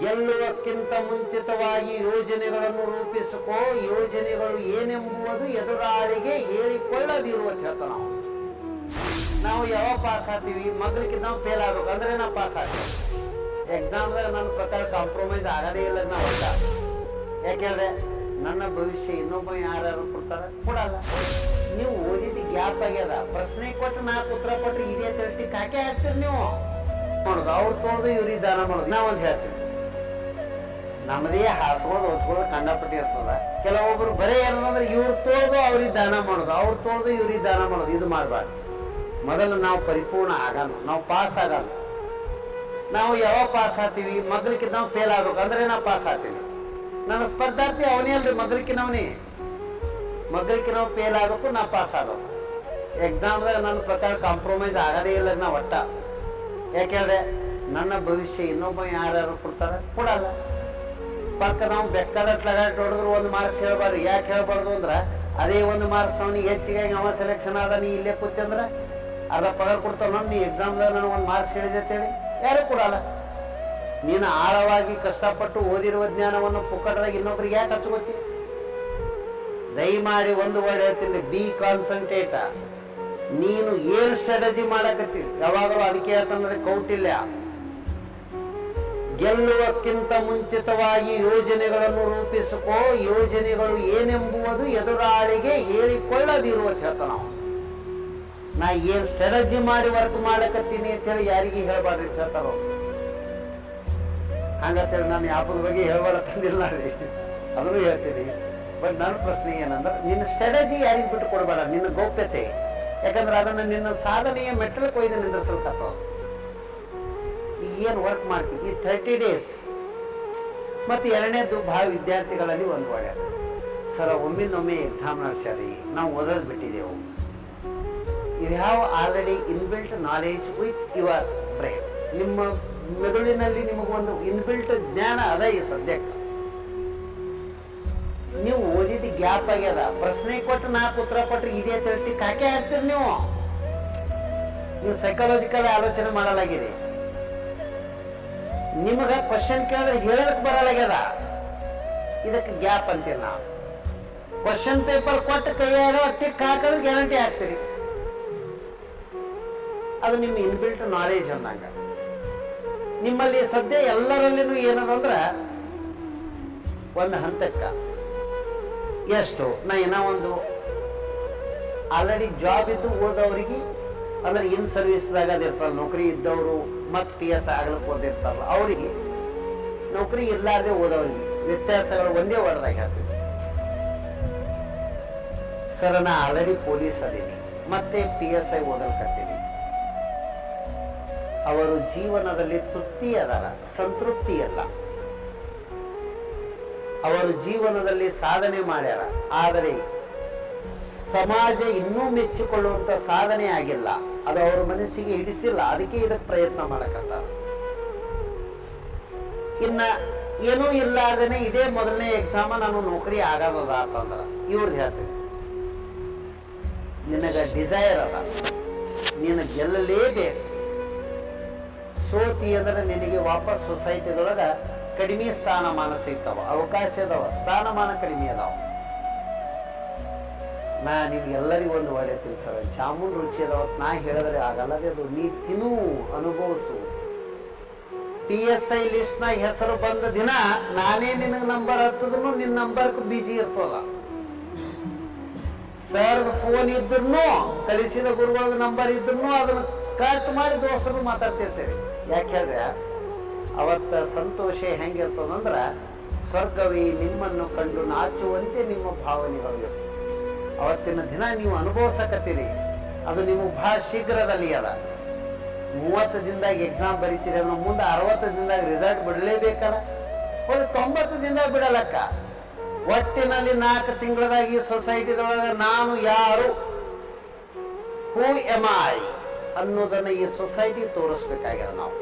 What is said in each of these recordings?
ಗೆಲ್ಲುವಕ್ಕಿಂತ ಮುಂಚಿತವಾಗಿ ಯೋಜನೆಗಳನ್ನು ರೂಪಿಸಿಕೋ, ಯೋಜನೆಗಳು ಏನೆಂಬುವುದು ಎದುರಾಳಿಗೆ ಹೇಳಿಕೊಳ್ಳದಿರುವ ಅಂತ ಹೇಳ್ತಾನ ನಾವು. ನಾವು ಯಾವಾಗ ಪಾಸ್ ಆಗ್ತೀವಿ? ಮಗ್ಳಿಗೆ ನಾವು ಫೇಲ್ ಆಗ್ಬೇಕು. ಅಂದ್ರೆ ನಾವು ಪಾಸ್ ಆಗ್ತೀವಿ ಎಕ್ಸಾಮ್ದಾಗ ನನ್ನ ಪ್ರಕಾರ ಕಾಂಪ್ರಮೈಸ್ ಆಗದೇ ಇಲ್ಲ ನಾವು ಯಾಕೆ ಯಾಕೆಂದ್ರೆ ನನ್ನ ಭವಿಷ್ಯ ಇನ್ನೊಬ್ಬ ಯಾರು ಕೊಡ್ತಾರೆ? ಕೊಡಲ್ಲ. ನೀವು ಓದಿದ್ದು ಗ್ಯಾಪ್ ಆಗ್ಯದ? ಪ್ರಶ್ನೆ ಕೊಟ್ಟು ನಾಲ್ಕು ಉತ್ತರ ಕೊಟ್ಟರೆ ಇದೇ ತರ್ಟಿ ಕಾಕೆ ಹಾಕ್ತೀರಿ ನೀವು? ಮಾಡೋದು ಅವ್ರು ತೊಳೆದು ಇವ್ರಿಗೆ ದಾನ ಮಾಡೋದು ನಾವೊಂದು ಹೇಳ್ತೀವಿ. ನಮ್ಮದೇ ಹಾಸ್ಕೊಂಡು ಹೊತ್ಕೊಳ್ಳೋದು ಕಂಡಪಟ್ಟಿ ಇರ್ತದ. ಕೆಲವೊಬ್ರು ಬರೇ ಏನಂದ್ರೆ ಇವ್ರು ತೋಳ್ದು ಅವ್ರಿಗೆ ದಾನ ಮಾಡೋದು, ಅವ್ರು ತೋಳ್ದು ಇವ್ರಿಗೆ ದಾನ ಮಾಡೋದು, ಇದು ಮಾಡಬಾರ್ದು. ಮೊದಲು ನಾವು ಪರಿಪೂರ್ಣ ಆಗಲ್ಲ, ನಾವು ಪಾಸ್ ಆಗಲ್ಲ. ನಾವು ಯಾವಾಗ ಪಾಸ್ ಆಗ್ತೀವಿ? ಮಗ್ಳಿಗೆ ನಾವು ಫೇಲ್ ಆಗ್ಬೇಕು, ಅಂದ್ರೆ ನಾವು ಪಾಸ್ ಆಗ್ತೀವಿ. ನನ್ನ ಸ್ಪರ್ಧಾರ್ಥಿ ಅವನೇ ಅಲ್ರಿ ಮಗ್ಳಿಗೆ ನಾವನೇ ನಾವು ಫೇಲ್ ಆಗಬೇಕು, ನಾವು ಪಾಸ್ ಆಗಬೇಕು. ಎಕ್ಸಾಮ್ದಾಗ ನನ್ನ ಪ್ರಕಾರ ಕಾಂಪ್ರಮೈಸ್ ಆಗದೇ ಇಲ್ಲ ನಾವು ಒಟ್ಟ. ಯಾಕೆಂದ್ರೆ ನನ್ನ ಭವಿಷ್ಯ ಇನ್ನೊಬ್ಬ ಯಾರ್ಯಾರು ಕೊಡ್ತಾರೆ? ಕೊಡಲ್ಲ. ಪಕ್ಕ ನಾವು ಬೆಕ್ಕದ ಲಗಾಟ್ ಹೊಡೆದ್ರು ಒಂದು ಮಾರ್ಕ್ಸ್ ಹೇಳ್ಬಾರ್ದು. ಯಾಕೆ ಹೇಳ್ಬಾರ್ದು ಅಂದ್ರೆ ಅದೇ ಒಂದು ಮಾರ್ಕ್ಸ್ ಅವನಿಗೆ ಹೆಚ್ಚಿಗೆ ಅವ ಸೆಲೆಕ್ಷನ್ ಆದ, ನೀ ಇಲ್ಲೇ ಕೂತಂದ್ರೆ ಅರ್ಧ ಪಗಾರ ಕೊಡ್ತಾವ ನೀ ಎಕ್ಸಾಮ್ದಾಗ ನನಗೆ ಒಂದು ಮಾರ್ಕ್ಸ್ ಹೇಳಿದೆ ಅಂತೇಳಿ ಯಾರು ಕೊಡಲ್ಲ. ನೀನು ಆಳವಾಗಿ ಕಷ್ಟಪಟ್ಟು ಓದಿರುವ ಜ್ಞಾನವನ್ನು ಪುಕ್ಕಟದಾಗ ಇನ್ನೊಬ್ರಿಗೆ ಯಾಕೆ ಹಚ್ಕೋತಿ ದಯಮಾಡಿ ಒಂದು ವರ್ಡ್ ಹೇಳ್ತೀನಿ ಬಿ ಕಾನ್ಸಂಟ್ರೇಟ ನೀನು ಏನು ಸ್ಟ್ರಾಟಜಿ ಮಾಡಕತ್ತಿ? ಯಾವಾಗಲೂ ಅದಕ್ಕೆ ಹೇಳ್ತಾನೆ ಕೌಟಿಲ್ಯ ಗೆಲ್ಲುವಕ್ಕಿಂತ ಮುಂಚಿತವಾಗಿ ಯೋಜನೆಗಳನ್ನು ರೂಪಿಸಿಕೋ, ಯೋಜನೆಗಳು ಏನೆಂಬುವುದು ಎದುರಾಳಿಗೆ ಹೇಳಿಕೊಳ್ಳದಿರುವ ಅಂತ ನಾವು ನಾ ಏನ್ ಸ್ಟ್ರಾಟಜಿ ಮಾಡಿ ವರ್ಕ್ ಮಾಡಕತ್ತೀನಿ ಅಂತೇಳಿ ಯಾರಿಗೆ ಹೇಳ್ಬಾರ್ದು ಅಂತ ಹೇಳ್ತಾರ. ಹಂಗಂತೇಳಿ ನಾನು ಯಾಪದ ಬಗ್ಗೆ ಹೇಳ್ಬಾರ ತಂದಿಲ್ಲ ರೀ ಅದನ್ನು ಹೇಳ್ತೀನಿ. ಬಟ್ ನನ್ನ ಪ್ರಶ್ನೆ ಏನಂದ್ರೆ, ನಿನ್ನ ಸ್ಟ್ರಾಟಜಿ ಯಾರಿಗೆ ಬಿಟ್ಟು ಕೊಡಬೇಡ, ನಿನ್ನ ಗೌಪ್ಯತೆ. ಯಾಕಂದ್ರೆ ಅದನ್ನು ನಿನ್ನ ಸಾಧನೆಯ ಮೆಟ್ಟಲು ಕೊಯ್ದು ನಿಂದ್ರಿಸಲ್ಕತ್ತವ. ಏನು ವರ್ಕ್ ಮಾಡ್ತೀವಿ ಈ ಥರ್ಟಿ ಡೇಸ್ ಮತ್ತು ಎರಡನೇದು ಭಾಳ ವಿದ್ಯಾರ್ಥಿಗಳಲ್ಲಿ ಒಂದು ಒಳ್ಳೆಯದು ಸರ್, ಒಮ್ಮಿಂದೊಮ್ಮೆ ಎಕ್ಸಾಮ್ ನಡೆಸ್ಯಾರಿ. ನಾವು ಓದೋದು ಬಿಟ್ಟಿದ್ದೆವು you have already inbuilt knowledge with your brain ನಿಮ್ಮ ಮೆದುಳಿನಲ್ಲಿ ನಿಮಗೊಂದು ಇನ್ಬಿಲ್ಟ್ ಜ್ಞಾನ ಅದ ಈ ಸದ್ಯಕ್ಕೆ. ನೀವು ಓದಿದ ಗ್ಯಾಪ್ ಆಗ್ಯದ. ಪ್ರಶ್ನೆ ಕೊಟ್ಟು ನಾಲ್ಕು ಉತ್ತರ ಕೊಟ್ಟರೆ ಇದೇ ತರ್ಟಿ ಕಾಕೆ ಹಾಕ್ತೀರಿ ನೀವು. ನೀವು ಸೈಕಾಲಜಿಕಲ್ ಆಲೋಚನೆ ಮಾಡಲಾಗಿದೆ. ನಿಮಗ ಕ್ವಶನ್ ಕೇಳಿದ್ರೆ ಹೇಳಕ್ ಬರಲಾಗ್ಯದ? ಇದಕ್ಕೆ ಗ್ಯಾಪ್ ಅಂತೀವಿ ನಾವು. ಕ್ವಶನ್ ಪೇಪರ್ ಕೊಟ್ಟು ಕೈಯಾಗ ಟಿಕ್ ಹಾಕಿದ್ರೆ ಗ್ಯಾರಂಟಿ ಹಾಕ್ತೀರಿ. ಅದು ನಿಮ್ಮ ಇನ್ಬಿಲ್ಟ್ ನಾಲೆಜ್ ಅಂದಂಗ. ನಿಮ್ಮಲ್ಲಿ ಸದ್ಯ ಎಲ್ಲರಲ್ಲಿನೂ ಏನದಂದ್ರ ಒಂದು ಹಂತಕ್ಕ. ಎಷ್ಟು? ನಾ ಏನೋ ಒಂದು ಆಲ್ರೆಡಿ ಜಾಬ್ ಇದ್ದು ಓದೋರಿಗೆ ಅಂದ್ರೆ ಇನ್ ಸರ್ವಿಸ್ದಾಗ ಅದಿರ್ತಾರೆ ನೌಕರಿ ಇದ್ದವರು ಮತ್ತು ಪಿ ಎಸ್ ಆಗ್ಲಿಕ್ಕೆ ಓದಿರ್ತಾರಲ್ಲ, ಅವರಿಗೆ ನೌಕರಿ ಇರ್ಲಾರ್ದೆ ಓದೋರಿಗೆ ವ್ಯತ್ಯಾಸಗಳು ಒಂದೇ ವರ್ಡ್ದಾಗ ಹೇಳ್ತೀವಿ ಸರ್ ನಾ ಆಲ್ರೆಡಿ ಪೊಲೀಸ್ ಅದೀನಿ, ಮತ್ತೆ ಪಿ ಎಸ್ ಐ ಓದಲ್ಕತ್ತೀನಿ. ಅವರು ಜೀವನದಲ್ಲಿ ತೃಪ್ತಿ ಅದಾರ, ಸಂತೃಪ್ತಿ ಅಲ್ಲ. ಅವರು ಜೀವನದಲ್ಲಿ ಸಾಧನೆ ಮಾಡ್ಯಾರ, ಆದರೆ ಸಮಾಜ ಇನ್ನೂ ಮೆಚ್ಚಿಕೊಳ್ಳುವಂತ ಸಾಧನೆ ಆಗಿಲ್ಲ. ಅದು ಅವ್ರ ಮನಸ್ಸಿಗೆ ಹಿಡಿಸಿಲ್ಲ. ಅದಕ್ಕೆ ಇದಕ್ಕೆ ಪ್ರಯತ್ನ ಮಾಡಕತ್ತ ಇನ್ನ ಏನೂ ಇಲ್ಲಾರ್ದೇನೆ ಇದೇ ಮೊದಲನೇ ಎಕ್ಸಾಮ ನಾನು ನೌಕರಿ ಆಗದದ ಅಂತಂದ್ರ. ಇವ್ರದ್ದು ಹೇಳ್ತೀನಿ. ನಿನಗ ಡಿಸೈರ್ ಅದ. ನೀನು ಗೆಲ್ಲಲೇಬೇಕು. ಸೋತಿ ಅಂದ್ರೆ ನಿನಗೆ ವಾಪಸ್ ಸೊಸೈಟಿದೊಳಗ ಕಡಿಮೆ ಸ್ಥಾನಮಾನ ಸಿಗ್ತಾವ. ಅವಕಾಶ ಅದಾವ. ಸ್ಥಾನಮಾನ ಕಡಿಮೆ ಅದಾವ. ನಾ ನಿಮ್ಗೆಲ್ಲರಿಗೂ ಒಂದು ಒಳ್ಳೆ ತಿಳಿಸಲ್ಲ ಜಾಮೂನ್ ರುಚಿ ಅದ ಅವತ್ತು ನಾ ಹೇಳಿದ್ರೆ ಆಗಲ್ಲದೆ ಅದು ನೀ ತಿನ್ನು, ಅನುಭವಿಸು. ಪಿ ಎಸ್ ಐ ಲಿಸ್ಟ್ನಾಗ ಹೆಸರು ಬಂದ ದಿನ ನಾನೇ ನಿನಗೆ ನಂಬರ್ ಹಚ್ಚಿದ್ರು ನಿನ್ನ ನಂಬರ್ಗೆ ಬಿಜಿ ಇರ್ತದ ಸರ್ ಫೋನ್ ಇದ್ರು ಕಲಿಸಿದ ಗುರುಗಳ ನಂಬರ್ ಇದ್ರು ಅದನ್ನ ಕಟ್ ಮಾಡಿ ದೋಸ್ತರು ಮಾತಾಡ್ತಿರ್ತೀರಿ. ಯಾಕೆ ಹೇಳ್ರೆ ಅವತ್ತ ಸಂತೋಷ ಹೆಂಗಿರ್ತದಂದ್ರ, ಸ್ವರ್ಗವೇ ನಿಮ್ಮನ್ನು ಕಂಡು ನಾಚುವಂತೆ ನಿಮ್ಮ ಭಾವನೆಗಳು ಇರ್ತವೆ. ಅವತ್ತಿನ ದಿನ ನೀವು ಅನುಭವಿಸಕತ್ತೀರಿ. ಅದು ನಿಮಗೆ ಬಹಳ ಶೀಘ್ರದಲ್ಲಿ ಅದ. ಮೂವತ್ತು ದಿನದಾಗ ಎಕ್ಸಾಮ್ ಬರೀತೀರಿ ಅಂದ್ರೆ ಮುಂದೆ ಅರವತ್ತು ದಿನದಾಗ ರಿಸಲ್ಟ್ ಬಿಡಲೇಬೇಕಲ್ಲ. ಒಳ್ಳೆ ತೊಂಬತ್ತು ದಿನದಾಗ ಬಿಡಲಕ್ಕ. ಒಟ್ಟಿನಲ್ಲಿ ನಾಲ್ಕು ತಿಂಗಳದಾಗ ಈ ಸೊಸೈಟಿದೊಳಗೆ ನಾನು ಯಾರು? ಹೂ ಎಂ ಐ ಅನ್ನೋದನ್ನ ಈ ಸೊಸೈಟಿ ತೋರಿಸ್ಬೇಕಾಗ್ಯದ ನಾವು.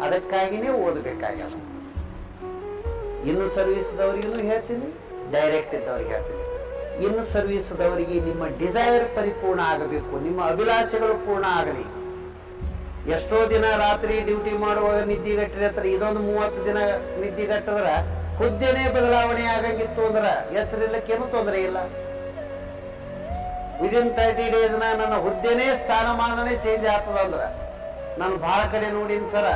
ಅದಕ್ಕಾಗಿನೇ ಓದಬೇಕಾಗ್ಯದ. ಇನ್ನು ಸರ್ವಿಸ್ದವ್ರಿಗೂ ಹೇಳ್ತೀನಿ ಡೈರೆಕ್ಟ್ ಇದ್ದವ್ರಿಗೆ ಹೇಳ್ತೀನಿ. ಇನ್ನು ಸರ್ವಿಸ್ದವರಿಗೆ ನಿಮ್ಮ ಡಿಸೈರ್ ಪರಿಪೂರ್ಣ ಆಗಬೇಕು, ನಿಮ್ಮ ಅಭಿಲಾಷೆಗಳು ಪೂರ್ಣ ಆಗಲಿ. ಎಷ್ಟೋ ದಿನ ರಾತ್ರಿ ಡ್ಯೂಟಿ ಮಾಡುವಾಗ ನಿದ್ದಿಗಟ್ಟಿರ್ತಾರೆ ಇದೊಂದು ಮೂವತ್ತು ದಿನ ನಿದ್ದಿಗಟ್ಟದ್ರ ಹುದ್ದೆನೇ ಬದಲಾವಣೆ ಆಗಂಗಿತ್ತು ಅಂದ್ರೆ ಎಚ್ಚರಿಲ್ಲಕ್ಕೇನು ತೊಂದರೆ ಇಲ್ಲ. ವಿದಿನ್ ತರ್ಟಿ ಡೇಸ್ನ ನನ್ನ ಹುದ್ದೆನೇ ಸ್ಥಾನಮಾನನೇ ಚೇಂಜ್ ಆಗ್ತದ ಅಂದ್ರೆ, ನಾನು ಭಾಳ ಕಡೆ ನೋಡಿನ ಸರ,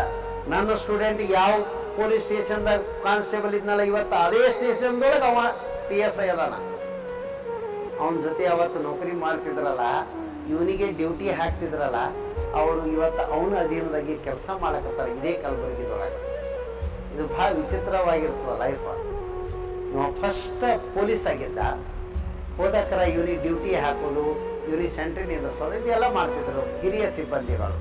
ನನ್ನ ಸ್ಟೂಡೆಂಟ್ ಯಾವ ಪೊಲೀಸ್ ಸ್ಟೇಷನ್ದಾಗ ಕಾನ್ಸ್ಟೇಬಲ್ ಇದ್ನಲ್ಲ, ಇವತ್ತು ಅದೇ ಸ್ಟೇಷನ್ದೊಳಗೆ ಅವ ಪಿ ಎಸ್ ಐ ಅದಾನ. ಅವನ ಜೊತೆ ಅವತ್ತು ನೌಕರಿ ಮಾಡ್ತಿದ್ರಲ್ಲ, ಇವನಿಗೆ ಡ್ಯೂಟಿ ಹಾಕ್ತಿದ್ರಲ್ಲ, ಅವರು ಇವತ್ತು ಅವನ ಅಧೀನದಾಗಿ ಕೆಲಸ ಮಾಡಕತ್ತಾರ, ಇದೇ ಕಲಬುರಗಿದೊಳಗೆ ಇದು ಭಾಳ ವಿಚಿತ್ರವಾಗಿರ್ತದ ಲೈಫ್ ಇವ ಫಸ್ಟ್ ಪೊಲೀಸ್ ಆಗಿದ್ದ ಹೋದಕ್ಕರ ಇವನಿಗೆ ಡ್ಯೂಟಿ ಹಾಕೋದು, ಇವನಿಗೆ ಸೆಂಟ್ರಿ ನಿಂದ್ರಿಸೋದು, ಇದೆಲ್ಲ ಮಾಡ್ತಿದ್ರು ಹಿರಿಯ ಸಿಬ್ಬಂದಿಗಳು.